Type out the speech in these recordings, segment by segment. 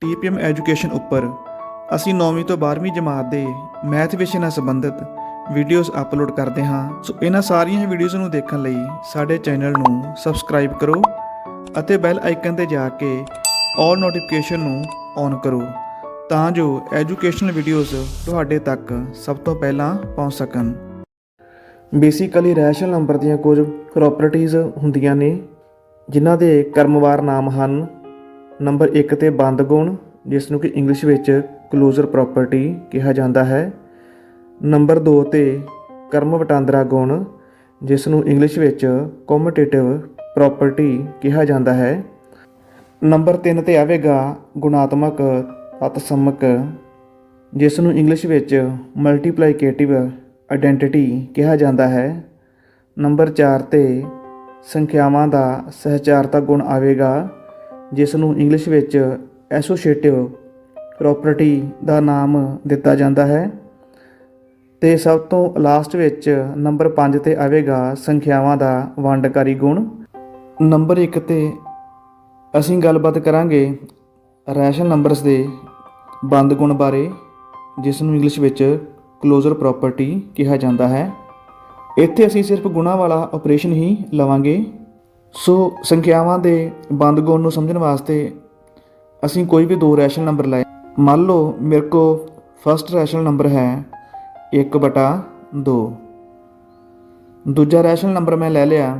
ਟੀਪੀਐਮ education ਉੱਪਰ ਅਸੀਂ 9ਵੀਂ ਤੋਂ 12ਵੀਂ ਜਮਾਤ ਦੇ ਮੈਥ ਵਿਸ਼ੇ ਨਾਲ ਸੰਬੰਧਿਤ ਵੀਡੀਓਜ਼ ਅਪਲੋਡ ਕਰਦੇ ਹਾਂ। ਸੋ ਇਹਨਾਂ ਸਾਰੀਆਂ ਵੀਡੀਓਜ਼ ਨੂੰ ਦੇਖਣ ਲਈ ਸਾਡੇ ਚੈਨਲ ਨੂੰ ਸਬਸਕ੍ਰਾਈਬ ਕਰੋ ਅਤੇ ਬੈਲ ਆਈਕਨ ਤੇ ਜਾ ਕੇ ਆਲ ਨੋਟੀਫਿਕੇਸ਼ਨ ਨੂੰ ਔਨ ਕਰੋ ਤਾਂ ਜੋ ਐਜੂਕੇਸ਼ਨਲ ਵੀਡੀਓਜ਼ ਤੁਹਾਡੇ ਤੱਕ ਸਭ ਤੋਂ ਪਹਿਲਾਂ ਪਹੁੰਚ ਸਕਣ। ਬੇਸਿਕਲੀ ਰੈਸ਼ਨਲ ਨੰਬਰ ਦੀਆਂ ਕੁਝ ਪ੍ਰੋਪਰਟੀਆਂ ਹੁੰਦੀਆਂ ਨੇ, ਜਿਨ੍ਹਾਂ ਦੇ ਕਰਮਵਾਰ ਨਾਮ ਹਨ ਨੰਬਰ 1 ਤੇ ਬੰਦ ਗੁਣ ਜਿਸ ਨੂੰ ਕਿ ਇੰਗਲਿਸ਼ ਵਿੱਚ ਕਲੋਜ਼ਰ ਪ੍ਰੋਪਰਟੀ ਕਿਹਾ ਜਾਂਦਾ ਹੈ। ਨੰਬਰ 2 ਤੇ ਕਰਮ ਵਟਾਂਦਰਾ ਗੁਣ ਜਿਸ ਨੂੰ ਇੰਗਲਿਸ਼ ਵਿੱਚ ਕੋਮਟੇਟਿਵ ਪ੍ਰੋਪਰਟੀ ਕਿਹਾ ਜਾਂਦਾ ਹੈ। ਨੰਬਰ 3 ਤੇ ਆਵੇਗਾ ਗੁਣਾਤਮਕ ਤਤਸਮਕ ਜਿਸ ਨੂੰ ਇੰਗਲਿਸ਼ ਵਿੱਚ ਮਲਟੀਪਲੀਕੇਟਿਵ ਆਇਡੈਂਟੀਟੀ ਕਿਹਾ ਜਾਂਦਾ ਹੈ। ਨੰਬਰ 4 ਤੇ ਸੰਖਿਆਵਾਂ ਦਾ ਸਹਿਚਾਰਤਾ ਗੁਣ ਆਵੇਗਾ, ਜਿਸ ਨੂੰ ਇੰਗਲਿਸ਼ ਵਿੱਚ ਐਸੋਸੀਏਟਿਵ ਪ੍ਰੋਪਰਟੀ ਦਾ ਨਾਮ ਦਿੱਤਾ ਜਾਂਦਾ ਹੈ। ਤੇ ਸਭ ਤੋਂ ਲਾਸਟ ਵਿੱਚ ਨੰਬਰ 5 ਤੇ ਆਵੇਗਾ ਸੰਖਿਆਵਾਂ ਦਾ ਵੰਡਕਾਰੀ ਗੁਣ। ਨੰਬਰ 1 ਤੇ ਅਸੀਂ ਗੱਲਬਾਤ ਕਰਾਂਗੇ ਰੈਸ਼ਨਲ ਨੰਬਰਸ ਦੇ ਬੰਦ ਗੁਣ ਬਾਰੇ, ਜਿਸ ਨੂੰ ਇੰਗਲਿਸ਼ ਵਿੱਚ ਕਲੋਜ਼ਰ ਪ੍ਰੋਪਰਟੀ ਕਿਹਾ ਜਾਂਦਾ ਹੈ। ਇੱਥੇ ਅਸੀਂ ਸਿਰਫ ਗੁਣਾ ਵਾਲਾ ਆਪਰੇਸ਼ਨ ਹੀ ਲਵਾਂਗੇ। ਸੋ ਸੰਖਿਆਵਾਂ ਦੇ ਬੰਦ ਗੁਣ ਨੂੰ ਸਮਝਣ ਵਾਸਤੇ ਅਸੀਂ ਕੋਈ ਵੀ ਦੋ ਰੈਸ਼ਨਲ ਨੰਬਰ ਲਏ। ਮੰਨ ਲਓ ਮੇਰੇ ਕੋ ਫਸਟ ਰੈਸ਼ਨਲ ਨੰਬਰ ਹੈ 1 ਬਟਾ 2 ਦੂਜਾ ਰੈਸ਼ਨਲ ਨੰਬਰ ਮੈਂ ਲੈ ਲਿਆ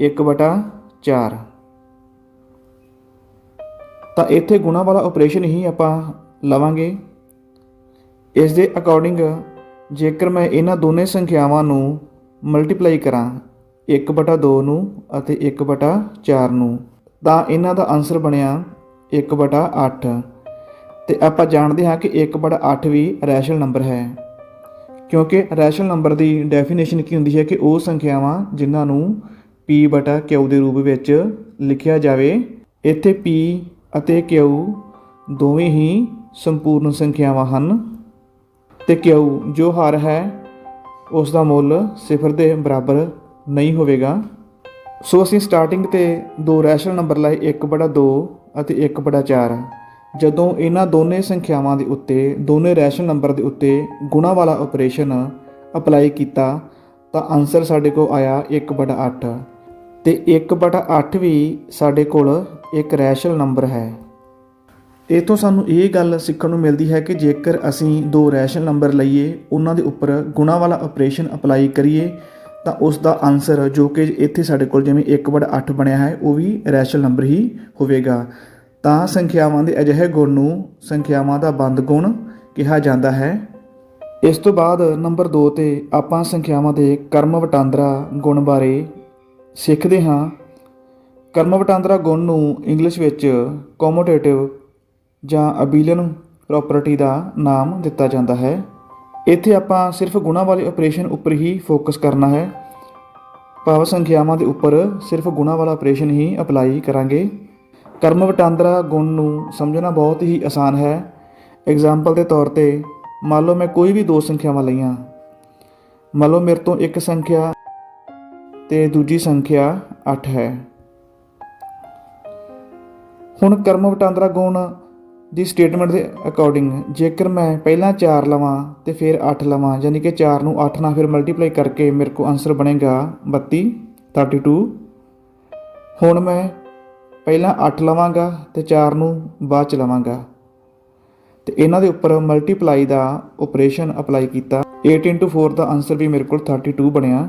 1 ਬਟਾ 4 ਤਾਂ ਇੱਥੇ ਗੁਣਾ ਵਾਲਾ ਆਪਰੇਸ਼ਨ ਹੀ ਆਪਾਂ ਲਵਾਂਗੇ। ਇਸ ਦੇ ਅਕੋਰਡਿੰਗ ਜੇਕਰ ਮੈਂ ਇਹਨਾਂ ਦੋਨੇ ਸੰਖਿਆਵਾਂ ਨੂੰ ਮਲਟੀਪਲਾਈ ਕਰਾਂ 1/2 ਨੂੰ ਅਤੇ 1/4 ਨੂੰ, ਤਾਂ ਇਹਨਾਂ ਦਾ ਆਨਸਰ ਬਣਿਆ 1/8 ਤੇ ਆਪਾਂ ਜਾਣਦੇ ਹਾਂ ਕਿ 1/8 ਵੀ ਰੈਸ਼ਨਲ ਨੰਬਰ ਹੈ। ਕਿਉਂਕਿ ਰੈਸ਼ਨਲ ਨੰਬਰ ਦੀ ਡੈਫੀਨੇਸ਼ਨ ਕੀ ਹੁੰਦੀ ਹੈ ਕਿ ਉਹ ਸੰਖਿਆਵਾਂ ਜਿਨ੍ਹਾਂ ਨੂੰ p/q ਦੇ ਰੂਪ ਵਿੱਚ ਲਿਖਿਆ ਜਾਵੇ, ਇੱਥੇ p ਅਤੇ q ਦੋਵੇਂ ਹੀ ਸੰਪੂਰਨ ਸੰਖਿਆਵਾਂ ਹਨ। ਤੇ q ਜੋ ਹਾਰ ਹੈ ਉਸ ਦਾ ਮੁੱਲ ਸਿਫਰ ਦੇ ਬਰਾਬਰ ਨਹੀਂ ਹੋਵੇਗਾ। ਸੋ ਅਸੀਂ ਸਟਾਰਟਿੰਗ ਤੇ ਦੋ ਰੈਸ਼ਨਲ ਨੰਬਰ ਲਏ 1/2 ਅਤੇ 1/4 ਜਦੋਂ ਇਹਨਾਂ ਦੋਨੇ ਸੰਖਿਆਵਾਂ ਦੇ ਉੱਤੇ, ਦੋਨੇ ਰੈਸ਼ਨਲ ਨੰਬਰ ਦੇ ਉੱਤੇ ਗੁਣਾ ਵਾਲਾ ਆਪਰੇਸ਼ਨ ਅਪਲਾਈ ਕੀਤਾ, ਤਾਂ ਆਨਸਰ ਸਾਡੇ ਕੋਲ ਆਇਆ 1/8 ਤੇ 1/8 ਵੀ ਸਾਡੇ ਕੋਲ ਇੱਕ ਰੈਸ਼ਨਲ ਨੰਬਰ ਹੈ। ਇਤੋਂ ਸਾਨੂੰ ਇਹ ਗੱਲ ਸਿੱਖਣ ਨੂੰ ਮਿਲਦੀ ਹੈ ਕਿ ਜੇਕਰ ਅਸੀਂ ਦੋ ਰੈਸ਼ਨਲ ਨੰਬਰ ਲਈਏ, ਉਹਨਾਂ ਦੇ ਉੱਪਰ ਗੁਣਾ ਵਾਲਾ ਆਪਰੇਸ਼ਨ ਅਪਲਾਈ ਕਰੀਏ, ਤਾਂ ਉਸ ਦਾ ਆਨਸਰ ਜੋ ਕਿ ਇੱਥੇ ਸਾਡੇ ਕੋਲ ਜਿਵੇਂ 1/8 ਬਣਿਆ ਹੈ, ਉਹ ਵੀ ਰੈਸ਼ਨਲ ਨੰਬਰ ਹੀ ਹੋਵੇਗਾ। ਤਾਂ ਸੰਖਿਆਵਾਂ ਦੇ ਅਜਿਹੇ ਗੁਣ ਨੂੰ ਸੰਖਿਆਵਾਂ ਦਾ ਬੰਦ ਗੁਣ ਕਿਹਾ ਜਾਂਦਾ ਹੈ। ਇਸ ਤੋਂ ਬਾਅਦ ਨੰਬਰ 2 ਤੇ ਆਪਾਂ ਸੰਖਿਆਵਾਂ ਦੇ ਕਰਮ ਵਟਾਂਦਰਾ ਗੁਣ ਬਾਰੇ ਸਿੱਖਦੇ ਹਾਂ। ਕਰਮ ਵਟਾਂਦਰਾ ਗੁਣ ਨੂੰ ਇੰਗਲਿਸ਼ ਵਿੱਚ ਕੋਮੋਟੇਟਿਵ ਜਾਂ ਅਬੀਲਨ ਪ੍ਰੋਪਰਟੀ ਦਾ ਨਾਮ ਦਿੱਤਾ ਜਾਂਦਾ ਹੈ। ਇੱਥੇ ਆਪਾਂ ਸਿਰਫ ਗੁਣਾ ਵਾਲੇ ਆਪਰੇਸ਼ਨ ਉੱਪਰ ਹੀ ਫੋਕਸ ਕਰਨਾ ਹੈ। ਭਾਵ ਸੰਖਿਆਵਾਂ ਦੇ ਉੱਪਰ ਸਿਰਫ ਗੁਣਾ ਵਾਲਾ ਆਪਰੇਸ਼ਨ ਹੀ ਅਪਲਾਈ ਕਰਾਂਗੇ। ਕਰਮ ਵਟਾਂਦਰਾ ਗੁਣ ਨੂੰ ਸਮਝਣਾ ਬਹੁਤ ਹੀ ਆਸਾਨ ਹੈ। ਐਗਜ਼ਾਮਪਲ ਦੇ ਤੌਰ ਤੇ ਮੰਨ ਲਓ ਮੈਂ ਕੋਈ ਵੀ ਦੋ ਸੰਖਿਆਵਾਂ ਲਈਆਂ। ਮੰਨ ਲਓ ਮੇਰੇ ਤੋਂ ਇੱਕ ਸੰਖਿਆ ਤੇ ਦੂਜੀ ਸੰਖਿਆ 8 ਹੈ। ਹੁਣ ਕਰਮ ਵਟਾਂਦਰਾ ਗੁਣ ਦੀ ਸਟੇਟਮੈਂਟ ਦੇ ਅਕੋਰਡਿੰਗ ਜੇਕਰ ਮੈਂ ਪਹਿਲਾਂ 4 ਲਵਾਂ ਤੇ ਫਿਰ 8 ਲਵਾਂ, ਯਾਨੀ ਕਿ 4 ਨੂੰ 8 ਨਾਲ ਫਿਰ ਮਲਟੀਪਲਾਈ ਕਰਕੇ ਮੇਰੇ ਕੋਲ ਆਨਸਰ ਬਣੇਗਾ 32 32 ਹੁਣ ਮੈਂ ਪਹਿਲਾਂ 8 ਲਵਾਂਗਾ ਤੇ 4 ਨੂੰ ਬਾਅਦ ਚ ਲਵਾਂਗਾ। ਤੇ ਇਹਨਾਂ ਦੇ ਉੱਪਰ ਮਲਟੀਪਲਾਈ ਦਾ ਆਪਰੇਸ਼ਨ ਅਪਲਾਈ ਕੀਤਾ। 8 4 ਦਾ ਆਨਸਰ ਵੀ ਮੇਰੇ ਕੋਲ 32 ਬਣਿਆ।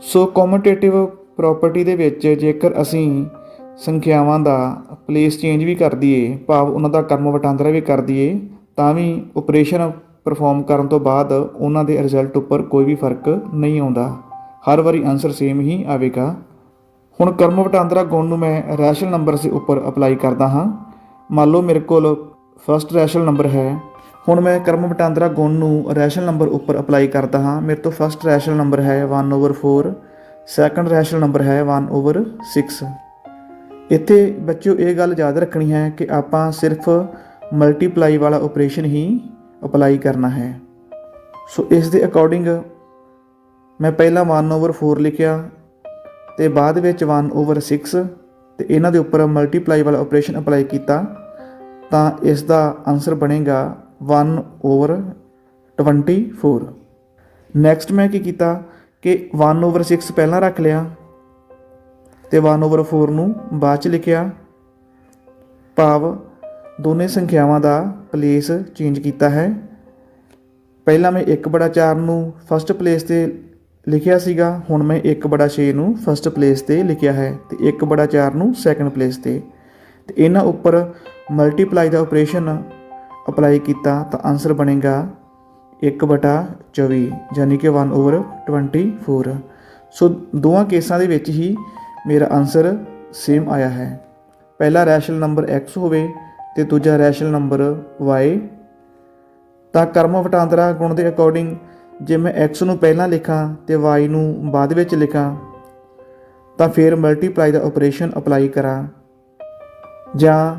ਸੋ ਕੋਮੋਟੇਟਿਵ ਪ੍ਰਾਪਰਟੀ ਦੇ ਵਿੱਚ ਜੇਕਰ ਅਸੀਂ ਸੰਖਿਆਵਾਂ ਦਾ ਪਲੇਸ ਚੇਂਜ ਵੀ ਕਰ ਦਈਏ, ਭਾਵ ਉਹਨਾਂ ਦਾ ਕਰਮ ਵਟਾਂਦਰਾ ਵੀ ਕਰ ਦਈਏ, ਤਾਂ ਵੀ ਆਪਰੇਸ਼ਨ ਪਰਫਾਰਮ ਕਰਨ ਤੋਂ ਬਾਅਦ ਉਹਨਾਂ ਦੇ ਰਿਜ਼ਲਟ ਉੱਪਰ ਕੋਈ ਵੀ ਫ਼ਰਕ ਨਹੀਂ ਆਉਂਦਾ। ਹਰ ਵਾਰੀ ਆਨਸਰ ਸੇਮ ਹੀ ਆਵੇਗਾ। ਹੁਣ ਕਰਮ ਵਟਾਂਦਰਾ ਗੁਣ ਨੂੰ ਮੈਂ ਰੈਸ਼ਨਲ ਨੰਬਰ ਦੇ ਉੱਪਰ ਅਪਲਾਈ ਕਰਦਾ ਹਾਂ। ਮੰਨ ਲਓ ਮੇਰੇ ਕੋਲ ਫਸਟ ਰੈਸ਼ਨਲ ਨੰਬਰ ਹੈ। ਹੁਣ ਮੈਂ ਕਰਮ ਵਟਾਂਦਰਾ ਗੁਣ ਨੂੰ ਰੈਸ਼ਨਲ ਨੰਬਰ ਉੱਪਰ ਅਪਲਾਈ ਕਰਦਾ ਹਾਂ। ਮੇਰੇ ਤੋਂ ਫਸਟ ਰੈਸ਼ਨਲ ਨੰਬਰ ਹੈ 1/4 ਸੈਕੰਡ ਰੈਸ਼ਨਲ ਨੰਬਰ ਹੈ 1/6 ਇੱਥੇ ਬੱਚਿਓ, ਇਹ ਗੱਲ ਯਾਦ ਰੱਖਣੀ ਹੈ ਕਿ ਆਪਾਂ ਸਿਰਫ ਮਲਟੀਪਲਾਈ ਵਾਲਾ ਆਪਰੇਸ਼ਨ ਹੀ ਅਪਲਾਈ ਕਰਨਾ ਹੈ। ਸੋ ਇਸ ਦੇ ਅਕੋਰਡਿੰਗ ਮੈਂ ਪਹਿਲਾਂ 1 ਓਵਰ 4 ਲਿਖਿਆ ਤੇ ਬਾਅਦ ਵਿੱਚ 1 ਓਵਰ 6 ਤੇ ਇਹਨਾਂ ਦੇ ਉੱਪਰ ਮਲਟੀਪਲਾਈ ਵਾਲਾ ਆਪਰੇਸ਼ਨ ਅਪਲਾਈ ਕੀਤਾ ਤਾਂ ਇਸ ਦਾ ਆਨਸਰ ਬਣੇਗਾ 1 ਓਵਰ 24 ਨੈਕਸਟ ਮੈਂ ਕੀ ਕੀਤਾ ਕਿ 1 ਓਵਰ 6 ਪਹਿਲਾਂ ਰੱਖ ਲਿਆ ਤੇ 1 ਓਵਰ 4 ਨੂੰ ਬਾਅਦ ਚ ਲਿਖਿਆ। ਭਾਵ ਦੋਨੇ ਸੰਖਿਆਵਾਂ ਦਾ ਪਲੇਸ ਚੇਂਜ ਕੀਤਾ ਹੈ। ਪਹਿਲਾਂ ਮੈਂ 1 ਬੜਾ 4 ਨੂੰ ਫਸਟ ਪਲੇਸ ਤੇ ਲਿਖਿਆ ਸੀਗਾ, ਹੁਣ ਮੈਂ 1 ਬੜਾ 6 ਨੂੰ ਫਸਟ ਪਲੇਸ ਤੇ ਲਿਖਿਆ ਹੈ ਤੇ 1 ਬੜਾ 4 ਨੂੰ ਸੈਕੰਡ ਪਲੇਸ ਤੇ। ਤੇ ਇਹਨਾਂ ਉੱਪਰ ਮਲਟੀਪਲਾਈ ਦਾ ਆਪਰੇਸ਼ਨ ਅਪਲਾਈ ਕੀਤਾ ਤਾਂ ਆਨਸਰ ਬਣੇਗਾ 1 ਬਟਾ 24 ਯਾਨੀ ਕਿ 1 ਓਵਰ 24 ਸੋ ਦੋਵਾਂ ਕੇਸਾਂ ਦੇ ਵਿੱਚ ਹੀ ਮੇਰਾ ਆਨਸਰ ਸੇਮ ਆਇਆ ਹੈ। ਪਹਿਲਾ ਰੈਸ਼ਨਲ ਨੰਬਰ x ਹੋਵੇ ਤੇ ਦੂਜਾ ਰੈਸ਼ਨਲ ਨੰਬਰ y ਤਾਂ ਕਰਮ ਵਟਾਂਦਰਾ ਗੁਣ ਦੇ ਅਕੋਰਡਿੰਗ ਜੇ ਮੈਂ x ਨੂੰ ਪਹਿਲਾਂ ਲਿਖਾਂ ਤੇ y ਨੂੰ ਬਾਅਦ ਵਿੱਚ ਲਿਖਾਂ, ਤਾਂ ਫਿਰ ਮਲਟੀਪਲਾਈ ਦਾ ਆਪਰੇਸ਼ਨ ਅਪਲਾਈ ਕਰਾਂ। ਜਾਂ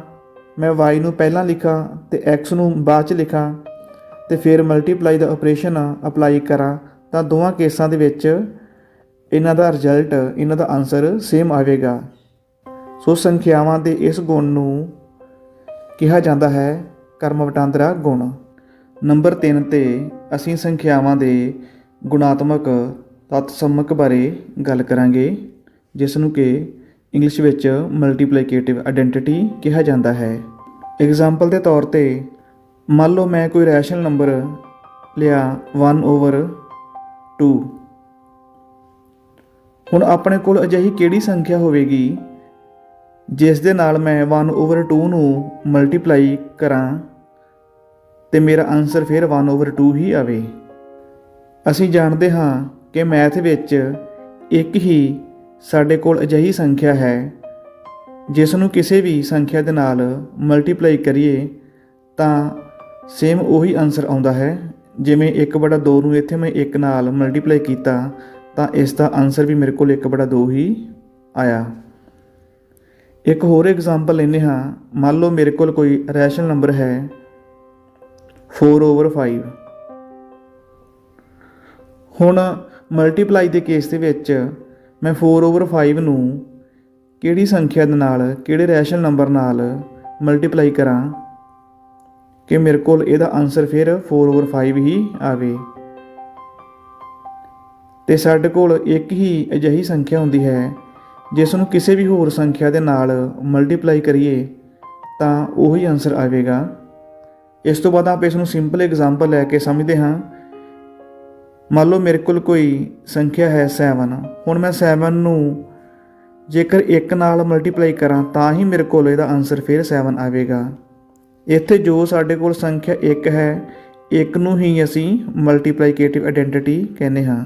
ਮੈਂ y ਨੂੰ ਪਹਿਲਾਂ ਲਿਖਾਂ ਤੇ x ਨੂੰ ਬਾਅਦ ਚ ਲਿਖਾਂ ਤੇ ਫਿਰ ਮਲਟੀਪਲਾਈ ਦਾ ਆਪਰੇਸ਼ਨ ਅਪਲਾਈ ਕਰਾਂ, ਤਾਂ ਦੋਵਾਂ ਕੇਸਾਂ ਦੇ ਵਿੱਚ ਇਹਨਾਂ ਦਾ ਰਿਜ਼ਲਟ ਇਹਨਾਂ ਦਾ ਆਨਸਰ ਸੇਮ ਆਵੇਗਾ। ਸੋ ਸੰਖਿਆਵਾਂ ਦੇ ਇਸ ਗੁਣ ਨੂੰ ਕਿਹਾ ਜਾਂਦਾ ਹੈ ਕਰਮ ਵਟਾਂਦਰਾ ਗੁਣ। ਨੰਬਰ 3 ਤੇ ਅਸੀਂ ਸੰਖਿਆਵਾਂ ਦੇ ਗੁਣਾਤਮਕ ਤਤਸਮਕ ਬਾਰੇ ਗੱਲ ਕਰਾਂਗੇ, ਜਿਸ ਨੂੰ ਕਿ ਇੰਗਲਿਸ਼ ਵਿੱਚ ਮਲਟੀਪਲੀਕੇਟਿਵ ਆਇਡੈਂਟੀਟੀ ਕਿਹਾ ਜਾਂਦਾ ਹੈ। ਐਗਜ਼ਾਮਪਲ ਦੇ ਤੌਰ ਤੇ ਮੰਨ ਲਓ ਮੈਂ ਕੋਈ ਰੈਸ਼ਨਲ ਨੰਬਰ ਲਿਆ 1 ਓਵਰ 2 ਹੁਣ ਆਪਣੇ ਕੋਲ ਅਜਿਹੀ ਕਿਹੜੀ ਸੰਖਿਆ ਹੋਵੇਗੀ ਜਿਸ ਦੇ ਨਾਲ ਮੈਂ 1 ਓਵਰ 2 ਨੂੰ ਮਲਟੀਪਲਾਈ ਕਰਾਂ ਤੇ ਮੇਰਾ ਆਨਸਰ ਫਿਰ 1 ਓਵਰ 2 ਹੀ ਆਵੇ? ਅਸੀਂ ਜਾਣਦੇ ਹਾਂ ਕਿ ਮੈਥ ਵਿੱਚ ਇੱਕ ਹੀ ਸਾਡੇ ਕੋਲ ਅਜਿਹੀ ਸੰਖਿਆ ਹੈ, ਜਿਸ ਨੂੰ ਕਿਸੇ ਵੀ ਸੰਖਿਆ ਦੇ ਨਾਲ ਮਲਟੀਪਲਾਈ ਕਰੀਏ ਤਾਂ ਸੇਮ ਉਹੀ ਆਨਸਰ ਆਉਂਦਾ ਹੈ, ਜਿਵੇਂ 1/2 ਨੂੰ ਇੱਥੇ ਮੈਂ 1 ਨਾਲ ਮਲਟੀਪਲਾਈ ਕੀਤਾ ਤਾਂ ਇਸ ਦਾ ਆਨਸਰ ਵੀ ਮੇਰੇ ਕੋਲ 1/2 ਹੀ ਆਇਆ। ਇੱਕ ਹੋਰ ਐਗਜ਼ਾਮਪਲ ਲੈਂਦੇ ਹਾਂ। ਮੰਨ ਲਓ ਮੇਰੇ ਕੋਲ ਕੋਈ ਰੈਸ਼ਨਲ ਨੰਬਰ ਹੈ 4 ਓਵਰ 5 ਹੁਣ ਮਲਟੀਪਲਾਈ ਦੇ ਕੇਸ ਦੇ ਵਿੱਚ ਮੈਂ 4 ਓਵਰ 5 ਨੂੰ ਕਿਹੜੀ ਸੰਖਿਆ ਦੇ ਨਾਲ, ਕਿਹੜੇ ਰੈਸ਼ਨਲ ਨੰਬਰ ਨਾਲ ਮਲਟੀਪਲਾਈ ਕਰਾਂ ਕਿ ਮੇਰੇ ਕੋਲ ਇਹਦਾ ਆਨਸਰ ਫਿਰ 4 ਓਵਰ 5 ਹੀ ਆਵੇ? ਤੇ ਸਾਡੇ ਕੋਲ ਇੱਕ ਹੀ ਅਜਿਹੀ ਸੰਖਿਆ ਹੁੰਦੀ ਹੈ, ਜਿਸ ਨੂੰ ਕਿਸੇ ਵੀ ਹੋਰ ਸੰਖਿਆ ਦੇ ਨਾਲ ਮਲਟੀਪਲਾਈ ਕਰੀਏ, ਤਾਂ ਉਹੀ ਆਨਸਰ ਆਵੇਗਾ। ਇਸ ਤੋਂ ਬਾਅਦ ਆਪਾਂ ਇਸ ਨੂੰ ਸਿੰਪਲ ਐਗਜ਼ਾਮਪਲ ਲੈ ਕੇ ਸਮਝਦੇ ਹਾਂ। ਮੰਨ ਲਓ ਮੇਰੇ ਕੋਲ ਕੋਈ ਸੰਖਿਆ ਹੈ 7 ਹੁਣ ਮੈਂ 7 ਨੂੰ ਜੇਕਰ 1 ਨਾਲ ਮਲਟੀਪਲਾਈ ਕਰਾਂ, ਤਾਂ ਹੀ ਮੇਰੇ ਕੋਲ ਇਹਦਾ ਆਨਸਰ ਫਿਰ 7 ਆਵੇਗਾ। ਇੱਥੇ ਜੋ ਸਾਡੇ ਕੋਲ ਸੰਖਿਆ 1 ਹੈ 1 ਨੂੰ ਹੀ ਅਸੀਂ ਮਲਟੀਪਲੀਕੇਟਿਵ ਆਇਡੈਂਟੀਟੀ ਕਹਿੰਦੇ ਹਾਂ।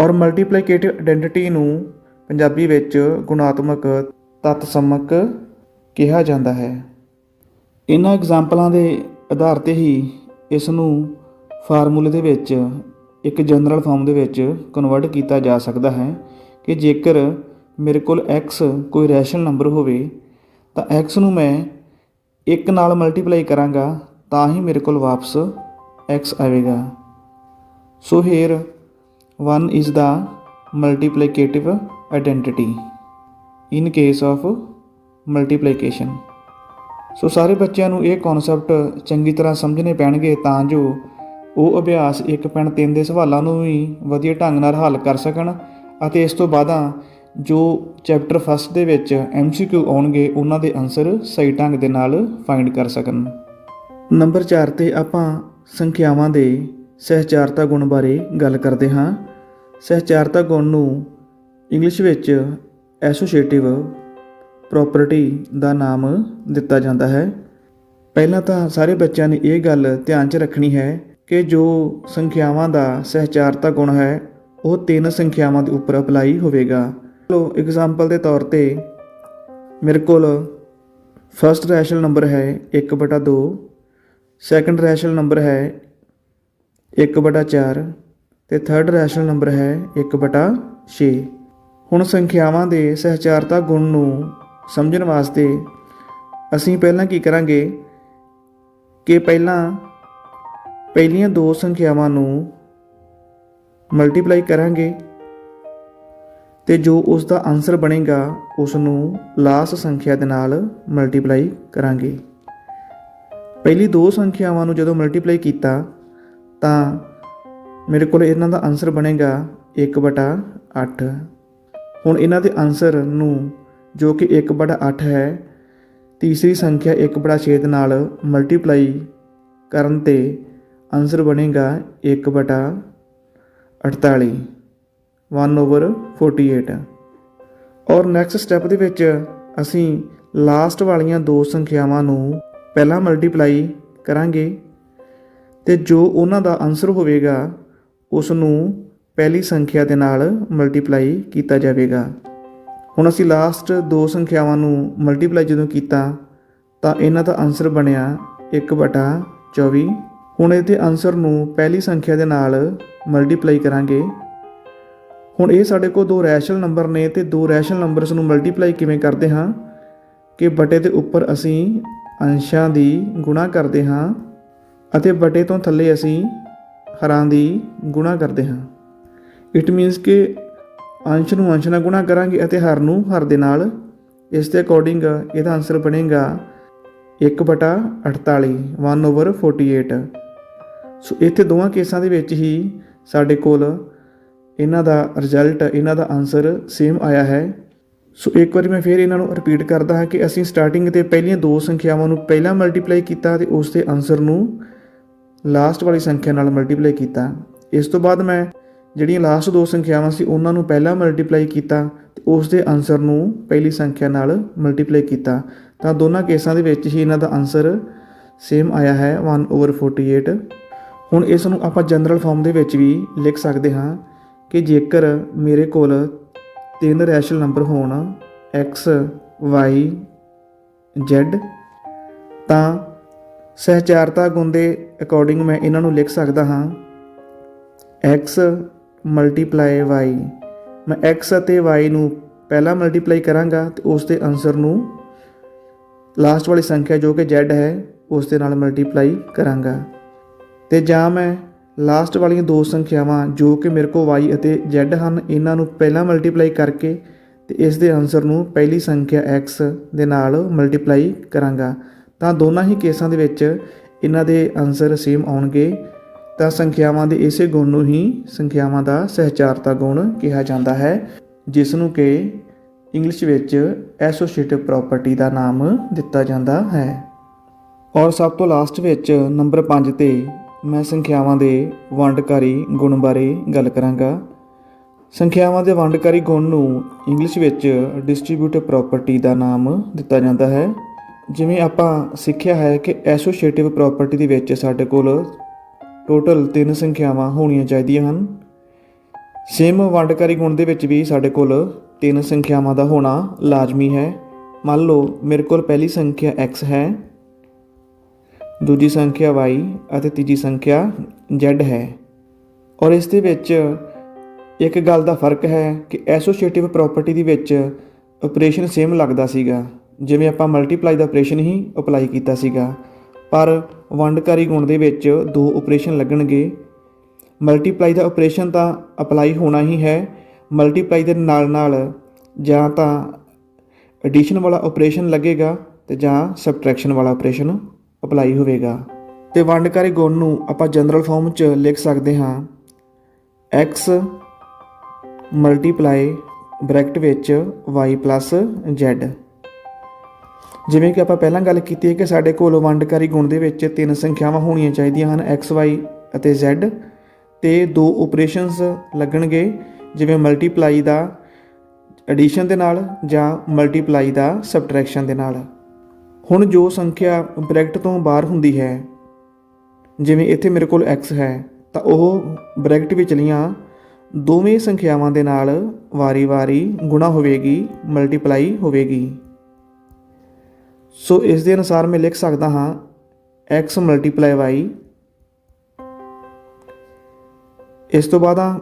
ਔਰ ਮਲਟੀਪਲੀਕੇਟਿਵ ਆਇਡੈਂਟੀਟੀ ਨੂੰ ਪੰਜਾਬੀ ਵਿੱਚ ਗੁਣਾਤਮਕ ਤਤਸਮਕ ਕਿਹਾ ਜਾਂਦਾ ਹੈ। ਇਹਨਾਂ ਐਗਜ਼ਾਮਪਲਾਂ ਦੇ ਆਧਾਰ ਤੇ ਹੀ ਇਸ ਨੂੰ ਫਾਰਮੂਲੇ ਦੇ ਵਿੱਚ ਇੱਕ ਜਨਰਲ ਫਾਰਮ ਦੇ ਵਿੱਚ ਕਨਵਰਟ ਕੀਤਾ ਜਾ ਸਕਦਾ ਹੈ ਕਿ ਜੇਕਰ ਮੇਰੇ ਕੋਲ x ਕੋਈ ਰੈਸ਼ਨਲ ਨੰਬਰ ਹੋਵੇ, ਤਾਂ x ਨੂੰ ਮੈਂ 1 ਨਾਲ ਮਲਟੀਪਲਾਈ ਕਰਾਂਗਾ ਤਾਂ ਹੀ ਮੇਰੇ ਕੋਲ ਵਾਪਸ x ਆਵੇਗਾ। So here 1 is the multiplicative identity in case of multiplication. So ਸਾਰੇ ਬੱਚਿਆਂ ਨੂੰ ਇਹ ਕਨਸੈਪਟ ਚੰਗੀ ਤਰ੍ਹਾਂ ਸਮਝਣੇ ਪੈਣਗੇ ਤਾਂ ਜੋ ਉਹ ਅਭਿਆਸ 1.3 ਦੇ ਸਵਾਲਾਂ ਨੂੰ ਵੀ ਵਧੀਆ ਢੰਗ ਨਾਲ ਹੱਲ ਕਰ ਸਕਣ ਅਤੇ ਇਸ ਤੋਂ ਬਾਅਦਾਂ ਜੋ ਚੈਪਟਰ ਫਸਟ ਦੇ ਵਿੱਚ MCQ ਆਉਣਗੇ, ਉਹਨਾਂ ਦੇ ਆਨਸਰ ਸਹੀ ਢੰਗ ਦੇ ਨਾਲ ਫਾਈਂਡ ਕਰ ਸਕਣ। ਨੰਬਰ 4 ਤੇ ਆਪਾਂ ਸੰਖਿਆਵਾਂ ਦੇ ਸਹਿਚਾਰਤਾ ਗੁਣ ਬਾਰੇ ਗੱਲ ਕਰਦੇ ਹਾਂ। ਸਹਿਚਾਰਤਾ ਗੁਣ ਨੂੰ ਇੰਗਲਿਸ਼ ਵਿੱਚ ਐਸੋਸੀਏਟਿਵ ਪ੍ਰੋਪਰਟੀ ਦਾ ਨਾਮ ਦਿੱਤਾ ਜਾਂਦਾ ਹੈ। ਪਹਿਲਾਂ ਤਾਂ ਸਾਰੇ ਬੱਚਿਆਂ ਨੇ ਇਹ ਗੱਲ ਧਿਆਨ 'ਚ ਰੱਖਣੀ ਹੈ ਕਿ ਜੋ ਸੰਖਿਆਵਾਂ ਦਾ ਸਹਿਚਾਰਤਾ ਗੁਣ ਹੈ, ਉਹ ਤਿੰਨ ਸੰਖਿਆਵਾਂ ਦੇ ਉੱਪਰ ਅਪਲਾਈ ਹੋਵੇਗਾ। ਲੋ ਐਗਜ਼ਾਮਪਲ ਦੇ ਤੌਰ ਤੇ ਮੇਰੇ ਕੋਲ ਫਰਸਟ ਰੈਸ਼ਨਲ ਨੰਬਰ ਹੈ 1/2 ਸੈਕੰਡ ਰੈਸ਼ਨਲ ਨੰਬਰ ਹੈ 1/4 ਤੇ ਥਰਡ ਰੈਸ਼ਨਲ ਨੰਬਰ ਹੈ 1/6 ਹੁਣ ਸੰਖਿਆਵਾਂ ਦੇ ਸਹਿਚਾਰਤਾ ਗੁਣ ਨੂੰ ਸਮਝਣ ਵਾਸਤੇ ਅਸੀਂ ਪਹਿਲਾਂ ਕੀ ਕਰਾਂਗੇ ਕਿ ਪਹਿਲਾਂ ਪਹਿਲੀਆਂ ਦੋ ਸੰਖਿਆਵਾਂ ਨੂੰ ਮਲਟੀਪਲਾਈ ਕਰਾਂਗੇ ਤੇ ਜੋ ਉਸ ਦਾ ਆਨਸਰ ਬਣੇਗਾ ਉਸ ਨੂੰ ਲਾਸਟ ਸੰਖਿਆ ਦੇ ਨਾਲ ਮਲਟੀਪਲਾਈ ਕਰਾਂਗੇ। ਪਹਿਲੀ ਦੋ ਸੰਖਿਆਵਾਂ ਨੂੰ ਜਦੋਂ ਮਲਟੀਪਲਾਈ ਕੀਤਾ, ਤਾਂ ਮੇਰੇ ਕੋਲ ਇਹਨਾਂ ਦਾ ਆਨਸਰ ਬਣੇਗਾ 1/8 ਹੁਣ ਇਹਨਾਂ ਦੇ ਆਨਸਰ ਨੂੰ ਜੋ ਕਿ 1/8 ਹੈ, ਤੀਸਰੀ ਸੰਖਿਆ 1/6 ਦੇ ਨਾਲ ਮਲਟੀਪਲਾਈ ਕਰਨ ਤੇ ਆਨਸਰ ਬਣੇਗਾ 1/48 1 ਓਵਰ 48 ਔਰ ਨੈਕਸਟ ਸਟੈਪ ਦੇ ਵਿੱਚ ਅਸੀਂ ਲਾਸਟ ਵਾਲੀਆਂ ਦੋ ਸੰਖਿਆਵਾਂ ਨੂੰ ਪਹਿਲਾਂ ਮਲਟੀਪਲਾਈ ਕਰਾਂਗੇ ਤੇ ਜੋ ਉਹਨਾਂ ਦਾ ਆਨਸਰ ਹੋਵੇਗਾ ਉਸ ਨੂੰ ਪਹਿਲੀ ਸੰਖਿਆ ਦੇ ਨਾਲ ਮਲਟੀਪਲਾਈ ਕੀਤਾ ਜਾਵੇਗਾ। ਹੁਣ ਅਸੀਂ ਲਾਸਟ ਦੋ ਸੰਖਿਆਵਾਂ ਨੂੰ ਮਲਟੀਪਲਾਈ ਜਦੋਂ ਕੀਤਾ, ਤਾਂ ਇਹਨਾਂ ਦਾ ਆਨਸਰ ਬਣਿਆ 1/24 ਹੁਣ ਇਹਦੇ ਆਨਸਰ ਨੂੰ ਪਹਿਲੀ ਸੰਖਿਆ ਦੇ ਨਾਲ ਮਲਟੀਪਲਾਈ ਕਰਾਂਗੇ। ਹੁਣ ਇਹ ਸਾਡੇ ਕੋਲ ਦੋ ਰੈਸ਼ਨਲ ਨੰਬਰ ਨੇ ਤੇ ਦੋ ਰੈਸ਼ਨਲ ਨੰਬਰਸ ਨੂੰ ਮਲਟੀਪਲਾਈ ਕਿਵੇਂ ਕਰਦੇ ਹਾਂ? ਕਿ ਬਟੇ ਦੇ ਉੱਪਰ ਅਸੀਂ ਅੰਸ਼ਾਂ ਦੀ ਗੁਣਾ ਕਰਦੇ ਹਾਂ ਅਤੇ ਬਟੇ ਤੋਂ ਥੱਲੇ ਅਸੀਂ ਹਰਾਂ ਦੀ ਗੁਣਾ ਕਰਦੇ ਹਾਂ। ਇਟ ਮੀਨਸ ਕਿ ਅੰਸ਼ ਨੂੰ ਅੰਸ਼ ਨਾਲ ਗੁਣਾ ਕਰਾਂਗੇ ਅਤੇ ਹਰ ਨੂੰ ਹਰ ਦੇ ਨਾਲ ਇਸ ਦੇ ਅਕੋਰਡਿੰਗ ਇਹਦਾ ਆਨਸਰ ਬਣੇਗਾ 1/48 1 ਓਵਰ 48 ਸੋ ਇੱਥੇ ਦੋਵਾਂ ਕੇਸਾਂ ਦੇ ਵਿੱਚ ਹੀ ਸਾਡੇ ਕੋਲ ਇਹਨਾਂ ਦਾ ਰਿਜ਼ਲਟ ਇਹਨਾਂ ਦਾ ਆਨਸਰ ਸੇਮ ਆਇਆ ਹੈ। ਸੋ ਇੱਕ ਵਾਰੀ ਮੈਂ ਫਿਰ ਇਹਨਾਂ ਨੂੰ ਰਿਪੀਟ ਕਰਦਾ ਹਾਂ ਕਿ ਅਸੀਂ ਸਟਾਰਟਿੰਗ ਤੇ ਪਹਿਲੀਆਂ ਦੋ ਸੰਖਿਆਵਾਂ ਨੂੰ ਪਹਿਲਾਂ ਮਲਟੀਪਲਾਈ ਕੀਤਾ ਤੇ ਉਸ ਦੇ ਆਨਸਰ ਨੂੰ ਲਾਸਟ ਵਾਲੀ ਸੰਖਿਆ ਨਾਲ ਮਲਟੀਪਲਾਈ ਕੀਤਾ। ਇਸ ਤੋਂ ਬਾਅਦ ਮੈਂ ਜਿਹੜੀਆਂ ਲਾਸਟ ਦੋ ਸੰਖਿਆਵਾਂ ਸੀ, ਉਹਨਾਂ ਨੂੰ ਪਹਿਲਾਂ ਮਲਟੀਪਲਾਈ ਕੀਤਾ ਤੇ ਉਸ ਦੇ ਆਨਸਰ ਨੂੰ ਪਹਿਲੀ ਸੰਖਿਆ ਨਾਲ ਮਲਟੀਪਲਾਈ ਕੀਤਾ। ਤਾਂ ਦੋਨਾਂ ਕੇਸਾਂ ਦੇ ਵਿੱਚ ਹੀ ਇਹਨਾਂ ਦਾ ਆਨਸਰ ਸੇਮ ਆਇਆ ਹੈ 1 ਓਵਰ 48 ਹੁਣ ਇਸ ਨੂੰ ਆਪਾਂ ਜਨਰਲ ਫਾਰਮ ਦੇ ਵਿੱਚ ਵੀ ਲਿਖ ਸਕਦੇ ਹਾਂ ਕਿ ਜੇਕਰ ਮੇਰੇ ਕੋਲ ਤਿੰਨ ਰੈਸ਼ਨਲ ਨੰਬਰ ਹੋਣ, x, y, z, ਤਾਂ ਸਹਿਚਾਰਤਾ ਗੁਣ ਦੇ ਅਕੋਰਡਿੰਗ ਮੈਂ ਇਹਨਾਂ ਨੂੰ ਲਿਖ ਸਕਦਾ ਹਾਂ। X ਮਲਟੀਪਲਾਈ y ਮੈਂ x ਅਤੇ y ਨੂੰ ਪਹਿਲਾਂ ਮਲਟੀਪਲਾਈ ਕਰਾਂਗਾ ਤੇ ਉਸ ਦੇ ਆਨਸਰ ਨੂੰ ਲਾਸਟ ਵਾਲੀ ਸੰਖਿਆ ਜੋ ਕਿ z ਹੈ, ਉਸ ਦੇ ਨਾਲ ਮਲਟੀਪਲਾਈ ਕਰਾਂਗਾ। ਤੇ ਜਾਂ ਮੈਂ ਲਾਸਟ ਵਾਲੀਆਂ ਦੋ ਸੰਖਿਆਵਾਂ ਜੋ ਕਿ ਮੇਰੇ ਕੋਲ y ਅਤੇ z ਹਨ, ਇਹਨਾਂ ਨੂੰ ਪਹਿਲਾਂ ਮਲਟੀਪਲਾਈ ਕਰਕੇ ਤੇ ਇਸ ਦੇ ਆਨਸਰ ਨੂੰ ਪਹਿਲੀ ਸੰਖਿਆ x ਦੇ ਨਾਲ ਮਲਟੀਪਲਾਈ ਕਰਾਂਗਾ। ਤਾਂ ਦੋਨਾਂ ਹੀ ਕੇਸਾਂ ਦੇ ਵਿੱਚ ਇਹਨਾਂ ਦੇ ਆਨਸਰ ਸੇਮ ਆਉਣਗੇ। ਤਾਂ ਸੰਖਿਆਵਾਂ ਦੇ ਇਸੇ ਗੁਣ ਨੂੰ ਹੀ ਸੰਖਿਆਵਾਂ ਦਾ ਸਹਿਚਾਰਤਾ ਗੁਣ ਕਿਹਾ ਜਾਂਦਾ ਹੈ, ਜਿਸ ਨੂੰ ਕਿ ਇੰਗਲਿਸ਼ ਵਿੱਚ ਐਸੋਸੀਏਟਿਵ ਪ੍ਰੋਪਰਟੀ ਦਾ ਨਾਮ ਦਿੱਤਾ ਜਾਂਦਾ ਹੈ। ਔਰ ਸਭ ਤੋਂ ਲਾਸਟ ਵਿੱਚ ਨੰਬਰ 5 ਤੇ ਮੈਂ ਸੰਖਿਆਵਾਂ ਦੇ ਵੰਡਕਾਰੀ ਗੁਣ ਬਾਰੇ ਗੱਲ ਕਰਾਂਗਾ। ਸੰਖਿਆਵਾਂ ਦੇ ਵੰਡਕਾਰੀ ਗੁਣ ਨੂੰ ਇੰਗਲਿਸ਼ ਵਿੱਚ ਡਿਸਟ੍ਰੀਬਿਊਟਿਵ ਪ੍ਰੋਪਰਟੀ ਦਾ ਨਾਮ ਦਿੱਤਾ ਜਾਂਦਾ ਹੈ। ਜਿਵੇਂ ਆਪਾਂ ਸਿੱਖਿਆ ਹੈ ਕਿ ਐਸੋਸੀਏਟਿਵ ਪ੍ਰੋਪਰਟੀ ਦੇ ਵਿੱਚ ਸਾਡੇ ਕੋਲ ਟੋਟਲ ਤਿੰਨ ਸੰਖਿਆਵਾਂ ਹੋਣੀਆਂ ਚਾਹੀਦੀਆਂ ਹਨ। ਸੇਮ ਵੰਡਕਾਰੀ ਗੁਣ ਦੇ ਵਿੱਚ ਵੀ ਸਾਡੇ ਕੋਲ ਤਿੰਨ ਸੰਖਿਆਵਾਂ ਦਾ ਹੋਣਾ ਲਾਜ਼ਮੀ ਹੈ। ਮੰਨ ਲਓ, ਮੇਰੇ ਕੋਲ ਪਹਿਲੀ ਸੰਖਿਆ x ਹੈ, ਦੂਜੀ ਸੰਖਿਆ y ਅਤੇ ਤੀਜੀ ਸੰਖਿਆ z ਹੈ। ਔਰ ਇਸ ਦੇ ਵਿੱਚ ਇੱਕ ਗੱਲ ਦਾ ਫ਼ਰਕ ਹੈ ਕਿ ਐਸੋਸੀਏਟਿਵ ਪ੍ਰੋਪਰਟੀ ਦੇ ਵਿੱਚ ਆਪਰੇਸ਼ਨ ਸੇਮ ਲੱਗਦਾ ਸੀਗਾ। ਜਿਵੇਂ ਆਪਾਂ ਮਲਟੀਪਲਾਈ ਦਾ ਆਪਰੇਸ਼ਨ ਹੀ ਅਪਲਾਈ ਕੀਤਾ ਸੀਗਾ, ਪਰ ਵੰਡਕਾਰੀ ਗੁਣ ਦੇ ਵਿੱਚ ਦੋ ਆਪਰੇਸ਼ਨ ਲੱਗਣਗੇ। ਮਲਟੀਪਲਾਈ ਦਾ ਆਪਰੇਸ਼ਨ ਤਾਂ ਅਪਲਾਈ ਹੋਣਾ ਹੀ ਹੈ ਮਲਟੀਪਲਾਈ ਦੇ ਨਾਲ ਨਾਲ ਜਾਂ ਤਾਂ ਐਡੀਸ਼ਨ ਵਾਲਾ ਆਪਰੇਸ਼ਨ ਲੱਗੇਗਾ ਤੇ ਜਾਂ ਸਬਟ੍ਰੈਕਸ਼ਨ ਵਾਲਾ ਆਪਰੇਸ਼ਨ ਅਪਲਾਈ ਹੋਵੇਗਾ। ਤੇ ਵੰਡਕਾਰੀ ਗੁਣ ਨੂੰ ਆਪਾਂ ਜਨਰਲ ਫਾਰਮ 'ਚ ਲਿਖ ਸਕਦੇ ਹਾਂ। x ਮਲਟੀਪਲਾਈ ਬ੍ਰੈਕਟ ਵਿੱਚ y z ਜਿਵੇਂ ਕਿ ਆਪਾਂ ਪਹਿਲਾਂ ਗੱਲ ਕੀਤੀ ਹੈ ਕਿ ਸਾਡੇ ਕੋਲ ਵੰਡਕਾਰੀ ਗੁਣ ਦੇ ਵਿੱਚ ਤਿੰਨ ਸੰਖਿਆਵਾਂ ਹੋਣੀਆਂ ਚਾਹੀਦੀਆਂ ਹਨ, x, y ਅਤੇ z ਤੇ ਦੋ ਆਪਰੇਸ਼ਨਸ ਲੱਗਣਗੇ, ਜਿਵੇਂ ਮਲਟੀਪਲਾਈ ਦਾ ਐਡੀਸ਼ਨ ਦੇ ਨਾਲ ਜਾਂ ਮਲਟੀਪਲਾਈ ਦਾ ਸਬਟ੍ਰੈਕਸ਼ਨ ਦੇ ਨਾਲ। ਹੁਣ ਜੋ ਸੰਖਿਆ ਬ੍ਰੈਕਟ ਤੋਂ ਬਾਹਰ ਹੁੰਦੀ ਹੈ, ਜਿਵੇਂ ਇੱਥੇ ਮੇਰੇ ਕੋਲ x ਹੈ, ਤਾਂ ਉਹ ਬ੍ਰੈਕਟ ਵਿਚਲੀਆਂ ਦੋਵੇਂ ਸੰਖਿਆਵਾਂ ਦੇ ਨਾਲ ਵਾਰੀ-ਵਾਰੀ ਗੁਣਾ ਹੋਵੇਗੀ ਮਲਟੀਪਲਾਈ ਹੋਵੇਗੀ। ਸੋ ਇਸ ਦੇ ਅਨੁਸਾਰ ਮੈਂ ਲਿਖ ਸਕਦਾ ਹਾਂ x y ਇਸ ਤੋਂ ਬਾਅਦ ਆ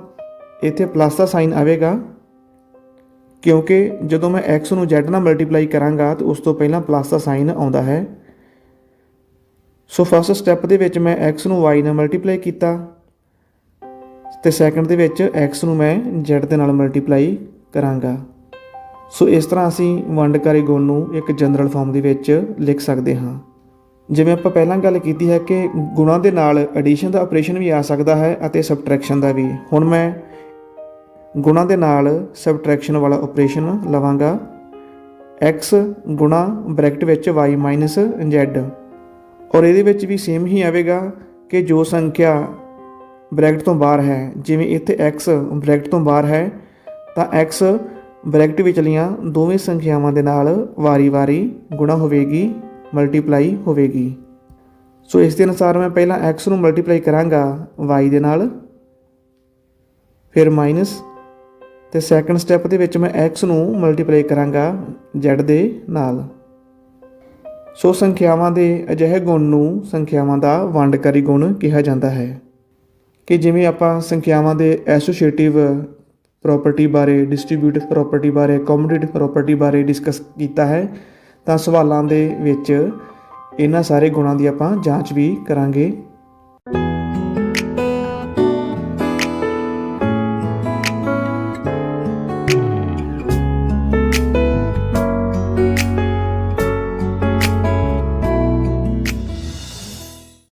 ਇੱਥੇ ਪਲੱਸ ਦਾ ਸਾਈਨ ਆਵੇਗਾ, ਕਿਉਂਕਿ ਜਦੋਂ ਮੈਂ x ਨੂੰ z ਨਾਲ ਮਲਟੀਪਲਾਈ ਕਰਾਂਗਾ ਤਾਂ ਉਸ ਤੋਂ ਪਹਿਲਾਂ ਪਲੱਸ ਦਾ ਸਾਈਨ ਆਉਂਦਾ ਹੈ। ਸੋ ਫਸਟ ਸਟੈਪ ਦੇ ਵਿੱਚ ਮੈਂ x ਨੂੰ y ਨਾਲ ਮਲਟੀਪਲਾਈ ਕੀਤਾ ਤੇ ਸੈਕੰਡ ਦੇ ਵਿੱਚ x ਨੂੰ ਮੈਂ z ਦੇ ਨਾਲ ਮਲਟੀਪਲਾਈ ਕਰਾਂਗਾ। ਸੋ ਇਸ ਤਰ੍ਹਾਂ ਅਸੀਂ ਵੰਡਕਾਰੀ ਗੁਣ ਨੂੰ ਇੱਕ ਜਨਰਲ ਫਾਰਮ ਦੇ ਵਿੱਚ ਲਿਖ ਸਕਦੇ ਹਾਂ। ਜਿਵੇਂ ਆਪਾਂ ਪਹਿਲਾਂ ਗੱਲ ਕੀਤੀ ਹੈ ਕਿ ਗੁਣਾਂ ਦੇ ਨਾਲ ਐਡੀਸ਼ਨ ਦਾ ਆਪਰੇਸ਼ਨ ਵੀ ਆ ਸਕਦਾ ਹੈ ਅਤੇ ਸਬਟ੍ਰੈਕਸ਼ਨ ਦਾ ਵੀ। ਹੁਣ ਮੈਂ ਗੁਣਾ ਦੇ ਨਾਲ ਸਬਟ੍ਰੈਕਸ਼ਨ ਵਾਲਾ ਆਪਰੇਸ਼ਨ ਲਵਾਂਗਾ। x ਗੁਣਾ ਬ੍ਰੈਕਟ ਵਿੱਚ y z ਔਰ ਇਹਦੇ ਵਿੱਚ ਵੀ ਸੇਮ ਹੀ ਆਵੇਗਾ ਕਿ ਜੋ ਸੰਖਿਆ ਬ੍ਰੈਕਟ ਤੋਂ ਬਾਹਰ ਹੈ, ਜਿਵੇਂ ਇੱਥੇ x ਬ੍ਰੈਕਟ ਤੋਂ ਬਾਹਰ ਹੈ, ਤਾਂ x ਬ੍ਰੈਕਟ ਵਿਚਲੀਆਂ ਦੋਵੇਂ ਸੰਖਿਆਵਾਂ ਦੇ ਨਾਲ ਵਾਰੀ-ਵਾਰੀ ਗੁਣਾ ਹੋਵੇਗੀ ਮਲਟੀਪਲਾਈ ਹੋਵੇਗੀ। ਸੋ ਇਸ ਦੇ ਅਨੁਸਾਰ ਮੈਂ ਪਹਿਲਾਂ x ਨੂੰ ਮਲਟੀਪਲਾਈ ਕਰਾਂਗਾ, y ਦੇ ਨਾਲ, ਫਿਰ ਮਾਈਨਸ ਤੇ ਸੈਕੰਡ ਸਟੈਪ ਦੇ ਵਿੱਚ ਮੈਂ x ਨੂੰ ਮਲਟੀਪਲਾਈ ਕਰਾਂਗਾ z ਦੇ ਨਾਲ। ਸੋ ਸੰਖਿਆਵਾਂ ਦੇ ਅਜਿਹੇ ਗੁਣ ਨੂੰ ਸੰਖਿਆਵਾਂ ਦਾ ਵੰਡਕਾਰੀ ਗੁਣ ਕਿਹਾ ਜਾਂਦਾ ਹੈ ਕਿ ਜਿਵੇਂ ਆਪਾਂ ਸੰਖਿਆਵਾਂ ਦੇ ਐਸੋਸੀਏਟਿਵ ਪ੍ਰਾਪਰਟੀ ਬਾਰੇ ਡਿਸਟ੍ਰੀਬਿਊਟਿਵ ਪ੍ਰਾਪਰਟੀ ਬਾਰੇ ਕਮਿਊਟੇਟਿਵ ਪ੍ਰਾਪਰਟੀ ਬਾਰੇ ਡਿਸਕਸ ਕੀਤਾ ਹੈ, ਤਾਂ ਸਵਾਲਾਂ ਦੇ ਵਿੱਚ ਇਹਨਾਂ ਸਾਰੇ ਗੁਣਾਂ ਦੀ ਆਪਾਂ ਜਾਂਚ ਵੀ ਕਰਾਂਗੇ।